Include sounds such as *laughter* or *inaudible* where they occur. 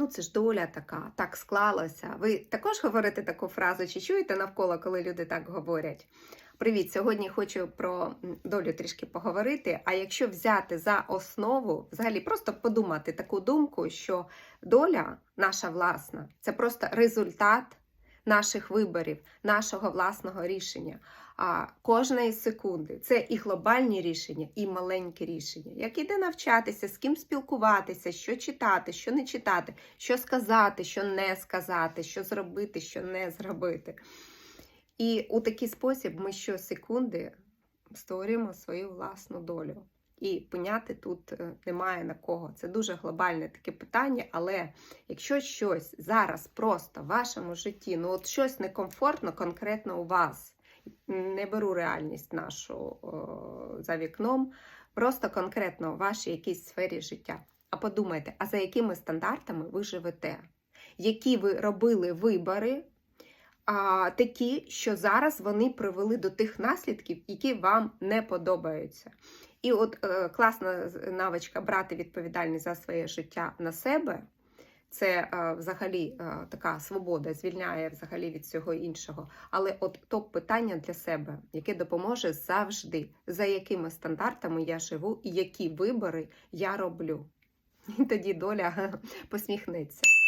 ну це ж доля така, так склалося. Ви також говорите таку фразу, чи чуєте навколо, коли люди так говорять? Привіт! Сьогодні хочу про долю трішки поговорити. А якщо взяти за основу, взагалі просто подумати таку думку, що доля наша власна це просто результат наших виборів, нашого власного рішення. А кожної секунди це і глобальні рішення, і маленькі рішення. Як іде навчатися, з ким спілкуватися, що читати, що не читати, що сказати, що не сказати, що зробити, що не зробити. І у такий спосіб ми щосекунди створюємо свою власну долю. І поняти тут е, немає на кого. Це дуже глобальне таке питання, але якщо щось зараз просто в вашому житті, ну от щось некомфортно конкретно у вас, не беру реальність нашу о, за вікном, просто конкретно у вашій якійсь сфері життя. А подумайте, а за якими стандартами ви живете? Які ви робили вибори? А, такі, що зараз вони привели до тих наслідків, які вам не подобаються. І от е, класна навичка брати відповідальність за своє життя на себе. Це е, взагалі е, така свобода, звільняє взагалі від всього іншого. Але от топ питання для себе, яке допоможе завжди, за якими стандартами я живу і які вибори я роблю. *laughs* І тоді доля *laughs* посміхнеться.